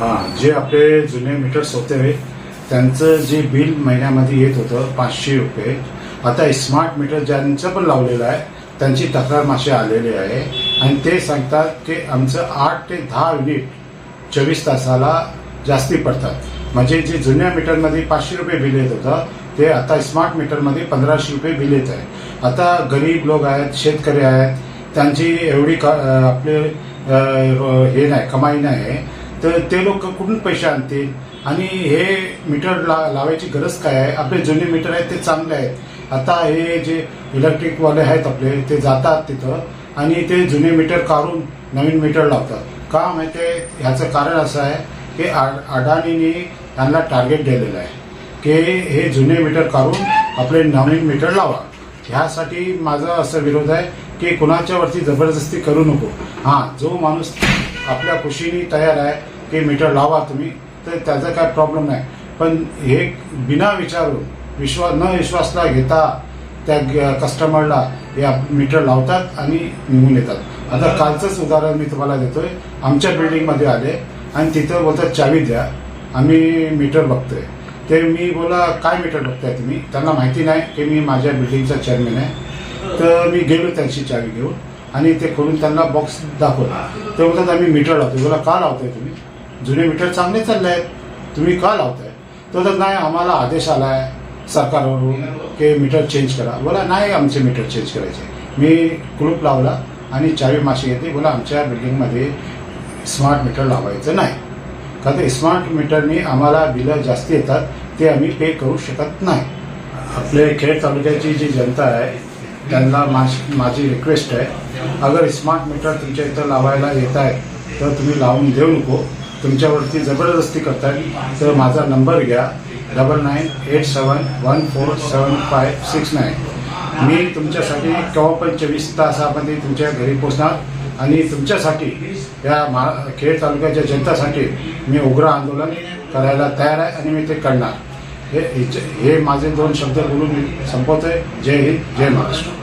हां जे आपले जुने मीटर्स होते त्यांचं जे बिल महिन्यामध्ये येत होतं पाचशे रुपये. आता स्मार्ट मीटर ज्यांचं पण लावलेलं आहे त्यांची तक्रार मासे आलेली आहे. आणि ते सांगतात की आमचं आठ ते दहा युनिट चोवीस तासाला जास्ती पडतात. म्हणजे जे जुन्या मीटरमध्ये पाचशे रुपये बिल येत होतं ते आता स्मार्ट मीटरमध्ये पंधराशे रुपये बिल येत आहे. आता गरीब लोक आहेत शेतकरी आहेत त्यांची एवढी क आपले हे नाही कमाई नाही आहे. तर ते लोक कुठून पैसे आणतील? आणि हे मीटर ला लावायची गरज काय आहे? आपले जुने मीटर आहेत ते चांगले आहेत. आता हे जे इलेक्ट्रिकवाले आहेत आपले ते जातात तिथं आणि ते जुने मीटर काढून नवीन मीटर लावतात. का माहिती आहे? ह्याचं कारण असं आहे की अडाणीने त्यांना टार्गेट दिलेलं आहे. की हे जुने मीटर काढून आपले नवीन मीटर लावा. ह्यासाठी माझा असं विरोध आहे की कुणाच्यावरती जबरदस्ती करू नको. हां जो माणूस आपल्या खुशीने तयार आहे की मीटर लावा तुम्ही तर त्याचा काय प्रॉब्लेम नाही. पण हे बिना विचारून विश्वास न विश्वासला घेता त्या कस्टमरला या मीटर लावतात आणि निघून येतात. आता कालचंच उदाहरण मी तुम्हाला देतोय. आमच्या बिल्डिंगमध्ये आले आणि तिथं बोलतात चावी द्या. आम्ही मीटर बघतोय. ते मी बोला काय मीटर बघताय तुम्ही? त्यांना माहिती नाही की मी माझ्या बिल्डिंगचा चेअरमॅन आहे. तर मी गेलो त्यांची चावी घेऊन. आणि ते खोलून त्यांना बॉक्स दाखवला. ते बोलतात आम्ही मीटर लावतो बोला का लावताय तुम्ही? जुने मीटर चांगले चालले आहेत तुम्ही का लावताय? तो तर नाही आम्हाला आदेश आला आहे सरकारवरून की मीटर चेंज करा. बोला नाही आमचे मीटर चेंज करायचे. मी कुलूप लावला आणि चावी माशी येते बोला आमच्या बिल्डिंगमध्ये स्मार्ट मीटर लावायचं नाही. का ते स्मार्ट मीटरनी आम्हाला बिलं जास्ती येतात. ते आम्ही पे करू शकत नाही. आपले खेड तालुक्याची जी जनता आहे त्यांना माझ- माझी रिक्वेस्ट आहे. अगर स्मार्ट मीटर तुमच्या इथं लावायला येत आहे तर तुम्ही लावून देऊ नको. तुमच्यावरती जबरदस्ती करताय. तर माझा नंबर घ्या. Double nine eight seven one four seven five six nine मी तुमच्यासाठी केव्हा पण चोवीस तासामध्ये तुमच्या घरी पोचणार आणि तुमच्यासाठी या मा खेड तालुक्याच्या जनतासाठी मी उग्र आंदोलन करायला तयार आहे आणि मी ते करणार. हे हे माझे दोन शब्द बोलून मी संपवतोय. जय हिंद जय महाराष्ट्र.